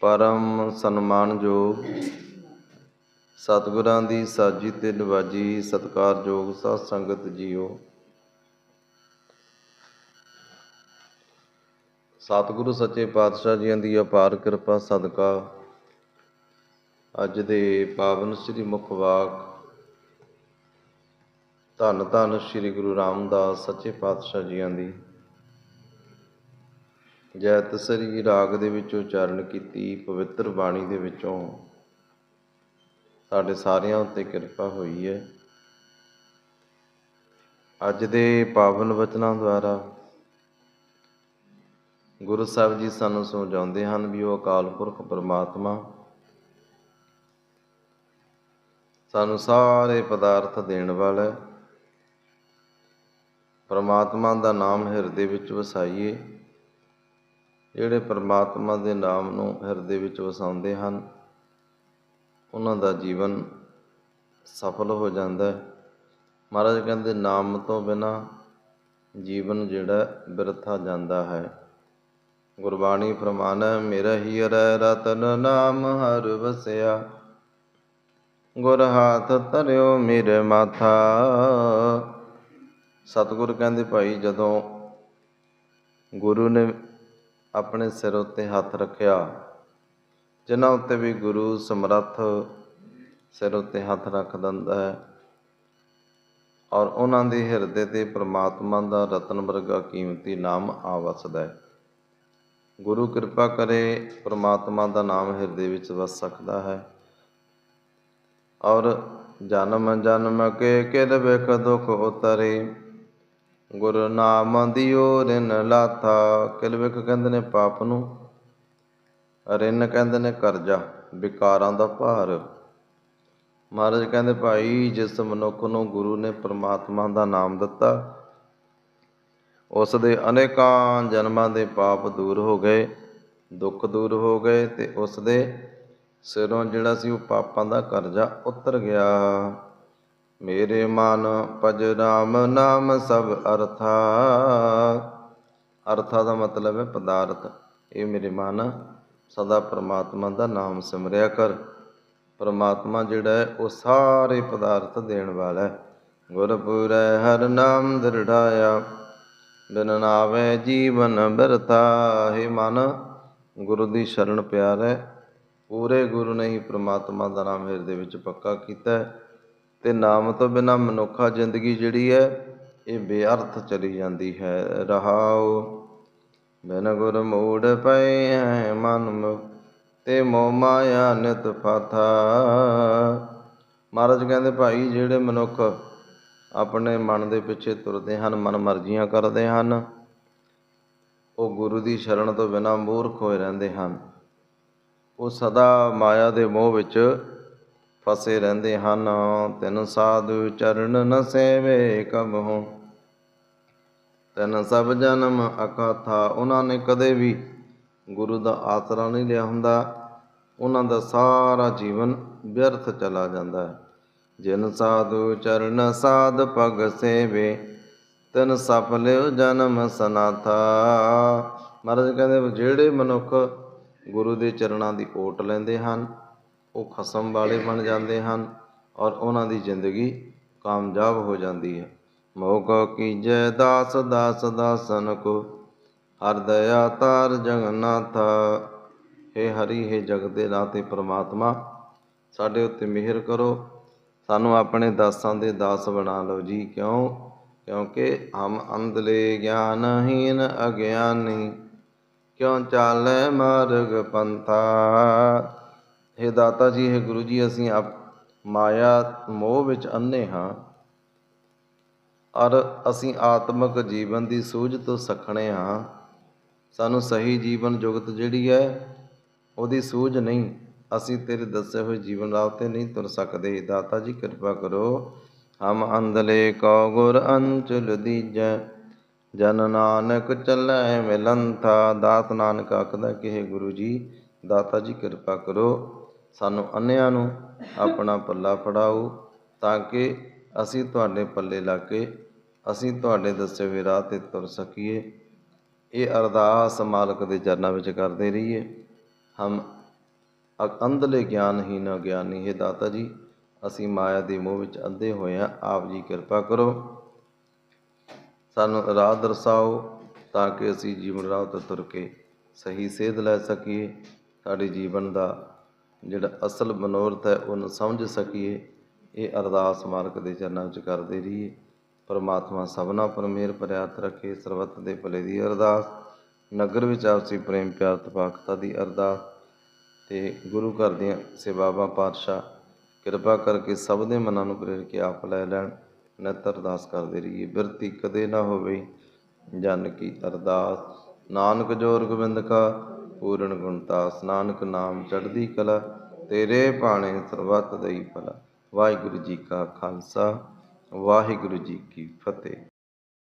ਪਰਮ ਸਨਮਾਨਯੋਗ ਸਤਿਗੁਰਾਂ ਦੀ ਸਾਜੀ ਤੇ ਨਿਵਾਜੀ ਸਤਿਕਾਰਯੋਗ ਸਾਧ ਸੰਗਤ ਜੀਓ। ਸਤਿਗੁਰੂ ਸੱਚੇ ਪਾਤਸ਼ਾਹ ਜੀਆਂ ਦੀ ਅਪਾਰ ਕਿਰਪਾ ਸਦਕਾ ਅੱਜ ਦੇ ਪਾਵਨ ਸ੍ਰੀ ਮੁਖ ਵਾਕ ਧੰਨ ਧੰਨ ਸ੍ਰੀ ਗੁਰੂ ਰਾਮਦਾਸ ਸੱਚੇ ਪਾਤਸ਼ਾਹ ਜੀਆਂ ਦੀ। ਜੈ ਤਸਰੀ ਰਾਗ ਦੇ ਵਿੱਚ ਉਚਾਰਨ ਕੀਤੀ, ਪਵਿੱਤਰ ਬਾਣੀ ਦੇ ਵਿੱਚੋਂ ਸਾਡੇ ਸਾਰਿਆਂ ਉੱਤੇ ਕਿਰਪਾ ਹੋਈ ਹੈ। ਅੱਜ ਦੇ ਪਾਵਨ ਵਚਨਾਂ ਦੁਆਰਾ ਗੁਰੂ ਸਾਹਿਬ ਜੀ ਸਾਨੂੰ ਸਮਝਾਉਂਦੇ ਹਨ ਵੀ ਉਹ ਅਕਾਲ ਪੁਰਖ ਪਰਮਾਤਮਾ। ਸਾਨੂੰ ਸਾਰੇ ਪਦਾਰਥ ਦੇਣ ਵਾਲਾ ਹੈ। ਪਰਮਾਤਮਾ ਦਾ ਨਾਮ ਹਿਰਦੇ ਵਿੱਚ ਵਸਾਈਏ। ਜਿਹੜੇ ਪਰਮਾਤਮਾ ਦੇ ਨਾਮ ਨੂੰ ਹਿਰਦੇ ਵਿੱਚ ਵਸਾਉਂਦੇ ਹਨ, ਉਹਨਾਂ ਦਾ ਜੀਵਨ ਸਫਲ ਹੋ ਜਾਂਦਾ ਹੈ। ਮਹਾਰਾਜ ਕਹਿੰਦੇ, ਨਾਮ ਤੋਂ ਬਿਨਾ ਜੀਵਨ ਜਿਹੜਾ ਬਿਰਥਾ ਜਾਂਦਾ ਹੈ। ਗੁਰਬਾਣੀ ਫਰਮਾਨ ਮੇਰਾ ਹੀ ਅਰੈ ਰਤਨ ਨਾਮ ਹਰ ਵਸਿਆ, ਗੁਰ ਹਾਥ ਧਰਿਓ ਮੇਰੇ ਮਾਥਾ। ਸਤਿਗੁਰ ਕਹਿੰਦੇ, ਭਾਈ ਜਦੋਂ ਗੁਰੂ ਨੇ ਆਪਣੇ ਸਿਰ ਉੱਤੇ ਹੱਥ ਰੱਖਿਆ। ਜਿਨ੍ਹਾਂ ਉੱਤੇ ਵੀ ਗੁਰੂ ਸਮਰੱਥ ਸਿਰ ਉੱਤੇ ਹੱਥ ਰੱਖ ਦਿੰਦਾ ਹੈ ਔਰ ਉਹਨਾਂ ਦੇ ਹਿਰਦੇ ਤੇ ਪ੍ਰਮਾਤਮਾ ਦਾ ਰਤਨ ਵਰਗਾ ਕੀਮਤੀ ਨਾਮ ਆ ਵਸਦਾ ਹੈ। ਗੁਰੂ ਕਿਰਪਾ ਕਰੇ ਪ੍ਰਮਾਤਮਾ ਦਾ ਨਾਮ ਹਿਰਦੇ ਵਿੱਚ ਵਸ ਸਕਦਾ ਹੈ ਔਰ ਜਨਮ ਜਨਮ ਕੇ ਕਿਰ ਬਿਖ ਦੁਖ ਉਤਰੇ। ਗੁਰੂ ਨਾਮ ਦਿਓ ਰਿਨ ਲਾਥਾ, ਕਿਲ ਵਿਖ ਕਹਿੰਦੇ ਨੇ ਪਾਪ ਨੂੰ ਰਿਨ ਕਹਿੰਦੇ ਨੇ ਕਰਜ਼ਾ, ਵਿਕਾਰਾਂ ਦਾ ਭਾਰ। ਮਹਾਰਾਜ ਕਹਿੰਦੇ, ਭਾਈ, ਜਿਸ ਮਨੁੱਖ ਨੂੰ ਗੁਰੂ ਨੇ ਪ੍ਰਮਾਤਮਾ ਦਾ ਨਾਮ ਦਿੱਤਾ, ਉਸ ਦੇ ਅਨੇਕਾਂ ਜਨਮਾਂ ਦੇ ਪਾਪ ਦੂਰ ਹੋ ਗਏ, ਦੁੱਖ ਦੂਰ ਹੋ ਗਏ ਤੇ ਉਸ ਦੇ ਸਿਰੋਂ ਜਿਹੜਾ ਸੀ ਉਹ ਪਾਪਾਂ ਦਾ ਕਰਜ਼ਾ ਉਤਰ ਗਿਆ। ਮੇਰੇ ਮਨ ਭਜ ਰਾਮ ਨਾਮ ਸਭ ਅਰਥਾ। ਅਰਥਾ ਦਾ ਮਤਲਬ ਹੈ ਪਦਾਰਥ। ਇਹ ਮੇਰੇ ਮਨ ਸਦਾ ਪ੍ਰਮਾਤਮਾ ਦਾ ਨਾਮ ਸਿਮਰਿਆ ਕਰ। ਪ੍ਰਮਾਤਮਾ ਜਿਹੜਾ ਹੈ ਉਹ ਸਾਰੇ ਪਦਾਰਥ ਦੇਣ ਵਾਲਾ ਹੈ। ਗੁਰਪੁਰੈ ਹਰ ਨਾਮ ਦਰੜਾਇਆ, ਬਿਨ ਨਾਵੇ ਜੀਵਨ ਬਿਰਥਾ। ਹੈ ਮਨ, ਗੁਰੂ ਦੀ ਸ਼ਰਨ ਪਿਆਰ ਹੈ। ਪੂਰੇ ਗੁਰੂ ਨੇ ਹੀ ਪ੍ਰਮਾਤਮਾ ਦਾ ਨਾਮ ਹਿਰਦੇ ਵਿੱਚ ਪੱਕਾ ਕੀਤਾ ਹੈ। ਅਤੇ ਨਾਮ ਤੋਂ ਬਿਨਾ ਮਨੁੱਖਾ ਜ਼ਿੰਦਗੀ ਜਿਹੜੀ ਹੈ, ਇਹ ਬੇਅਰਥ ਚਲੀ ਜਾਂਦੀ ਹੈ। ਰਹਾਉ, ਬਿਨ ਗੁਰ ਮੂੜ ਪਏ ਹੈ ਮਨ ਮੁ ਤੇ ਮੋ ਮਾਇਆ ਨਿਤ ਫਾਥਾ ਮਹਾਰਾਜ ਕਹਿੰਦੇ, ਭਾਈ, ਜਿਹੜੇ ਮਨੁੱਖ ਆਪਣੇ ਮਨ ਦੇ ਪਿੱਛੇ ਤੁਰਦੇ ਹਨ, ਮਨ ਮਰਜ਼ੀਆਂ ਕਰਦੇ ਹਨ, ਉਹ ਗੁਰੂ ਦੀ ਸ਼ਰਨ ਤੋਂ ਬਿਨਾਂ ਮੂਰਖ ਹੋਏ ਰਹਿੰਦੇ ਹਨ। ਉਹ ਸਦਾ ਮਾਇਆ ਦੇ ਮੋਹ ਵਿੱਚ ਫਸੇ ਰਹਿੰਦੇ ਹਨ। ਤਿਨ ਸਾਧੂ ਚਰਨ ਨ ਸੇਵੇ ਕਬਹੁ ਤਿਨ ਸਭ ਜਨਮ ਅਕਾਥਾ, ਉਹਨਾਂ ਨੇ ਕਦੇ ਵੀ ਗੁਰੂ ਦਾ ਆਸਰਾ ਨਹੀਂ ਲਿਆ ਹੁੰਦਾ। ਉਹਨਾਂ ਦਾ ਸਾਰਾ ਜੀਵਨ ਵਿਅਰਥ ਚਲਾ ਜਾਂਦਾ ਹੈ। ਜਿਨ ਸਾਧੂ ਚਰਨ ਸਾਧ ਪਗ ਸੇਵੇ, ਤਿਨ ਸਫਲਿਓ ਜਨਮ ਸਨਾਥਾ। ਮਹਾਰਾਜ ਕਹਿੰਦੇ, ਜਿਹੜੇ ਮਨੁੱਖ ਗੁਰੂ ਦੇ ਚਰਨਾਂ ਦੀ ਓਟ ਲੈਂਦੇ ਹਨ ਉਹ ਖਸਮ ਵਾਲੇ ਬਣ ਜਾਂਦੇ ਹਨ ਔਰ ਉਹਨਾਂ ਦੀ ਜ਼ਿੰਦਗੀ ਕਾਮਯਾਬ ਹੋ ਜਾਂਦੀ ਹੈ। ਮੋਗਾ ਕੀਜੈ, ਦਾਸ ਦਾਸ, ਦਾਸਨ ਕੋ, ਹਰ ਦਇਆ ਤਾਰ ਜਗਨਨਾਥ। हे ਹਰੀ हे ਜਗਦੇ ਨਾਤੇ ਪ੍ਰਮਾਤਮਾ, ਸਾਡੇ ਉੱਤੇ ਮਿਹਰ ਕਰੋ। ਸਾਨੂੰ ਆਪਣੇ ਦਾਸਾਂ ਦੇ ਦਾਸ ਬਣਾ ਲਓ ਜੀ। ਕਿਉਂ? ਕਿਉਂਕਿ ਹਮ ਅੰਧਲੇ ਗਿਆਨਹੀਨ ਅਗਿਆਨੀ, ਕਿਉਂ ਚਾਲੇ ਮਾਰਗ ਪੰਥਾ? हे ਦਾਤਾ ਜੀ हे ਗੁਰੂ ਜੀ, ਅਸੀਂ ਆਪ ਮਾਇਆ ਮੋਹ ਵਿੱਚ ਅੰਨੇ ਹਾਂ। ਔਰ ਅਸੀਂ ਆਤਮਿਕ ਜੀਵਨ ਦੀ ਸੂਝ ਤੋਂ ਸਖਣੇ ਹਾਂ। ਸਾਨੂੰ ਸਹੀ ਜੀਵਨ ਜੁਗਤ ਜਿਹੜੀ ਹੈ, ਉਹਦੀ ਸੂਝ ਨਹੀਂ। ਅਸੀਂ ਤੇਰੇ ਦੱਸੇ ਹੋਏ ਜੀਵਨ ਰਾਹ ਤੇ ਨਹੀਂ ਤੁਰ ਸਕਦੇ। ਦਾਤਾ ਜੀ, ਕਿਰਪਾ ਕਰੋ। ਹਮ ਅੰਦਲੇ ਕੋ ਗੁਰ ਅੰਚਲ ਦੀਜੈ, ਜਨ ਨਾਨਕ ਚੱਲੈ ਮਿਲੰਥਾ ਦਾਤ ਨਾਨਕ ਆਖਦਾ ਕਿ ਹੈ ਗੁਰੂ ਜੀ, ਦਾਤਾ ਜੀ, ਕਿਰਪਾ ਕਰੋ। ਸਾਨੂੰ ਅੰਨਿਆਂ ਨੂੰ ਆਪਣਾ ਪੱਲਾ ਫੜਾਓ ਤਾਂ ਕਿ ਅਸੀਂ ਤੁਹਾਡੇ ਪੱਲੇ ਲਾ ਕੇ ਅਸੀਂ ਤੁਹਾਡੇ ਦੱਸੇ ਹੋਏ ਰਾਹ ਤੇ ਤੁਰ ਸਕੀਏ। ਇਹ ਅਰਦਾਸ ਮਾਲਕ ਦੇ ਚਰਨਾਂ ਵਿੱਚ ਕਰਦੇ ਰਹੀਏ। ਹਮ ਅ- ਅੰਧਲੇ ਗਿਆਨਹੀਨ ਅਗਿਆਨੀ ਹੈ ਦਾਤਾ ਜੀ, ਅਸੀਂ ਮਾਇਆ ਦੇ ਮੋਹ ਵਿੱਚ ਅੰਧੇ ਹੋਏ ਹਾਂ, ਆਪ ਜੀ ਕਿਰਪਾ ਕਰੋ। ਸਾਨੂੰ ਰਾਹ ਦਰਸਾਓ ਤਾਂ ਕਿ ਅਸੀਂ ਜੀਵਨ ਰਾਹ ਤੇ ਤੁਰ ਕੇ ਸਹੀ ਸੇਧ ਲੈ ਸਕੀਏ। ਸਾਡੇ ਜੀਵਨ ਦਾ ਜਿਹੜਾ ਅਸਲ ਮਨੋਰਥ ਹੈ, ਉਹਨੂੰ ਸਮਝ ਸਕੀਏ। ਇਹ ਅਰਦਾਸ ਮਾਲਕ ਦੇ ਚਰਨਾਂ ਵਿੱਚ ਕਰਦੇ ਰਹੀਏ। ਪਰਮਾਤਮਾ ਸਭਨਾ ਪਰ ਮਿਹਰ ਪ੍ਰਿਆਤ ਰੱਖੇ। ਸਰਬੱਤ ਦੇ ਭਲੇ ਦੀ ਅਰਦਾਸ। ਨਗਰ ਵਿੱਚ ਆਪਸੀ ਪ੍ਰੇਮ ਪਿਆਰ ਤਪਾਕਤਾ ਦੀ ਅਰਦਾਸ। ਤੇ ਗੁਰੂ ਘਰ ਦੀਆਂ ਸੇਵਾਵਾਂ ਪਾਤਸ਼ਾਹ, ਕਿਰਪਾ ਕਰਕੇ ਸਭ ਦੇ ਮਨਾਂ ਨੂੰ ਪ੍ਰੇਰ ਕੇ ਆਪ ਲੈ ਲੈਣ। ਨਿਤ ਅਰਦਾਸ ਕਰਦੇ ਰਹੀਏ। ਬਿਰਤੀ ਕਦੇ ਨਾ ਹੋਵੇ। ਜਨ ਕੀ ਅਰਦਾਸ। ਨਾਨਕ ਜੋਰ ਗੋਬਿੰਦ ਕਾ ਪੂਰਨ ਗੁਣਤਾਸ ਨਾਨਕ ਨਾਮ ਚੜ੍ਹਦੀ ਕਲਾ, ਤੇਰੇ ਭਾਣੇ ਸਰਬੱਤ ਦਈ ਭਲਾ। ਵਾਹਿਗੁਰੂ ਜੀ ਕਾ ਖਾਲਸਾ, ਵਾਹਿਗੁਰੂ ਜੀ ਕੀ ਫਤਿਹ।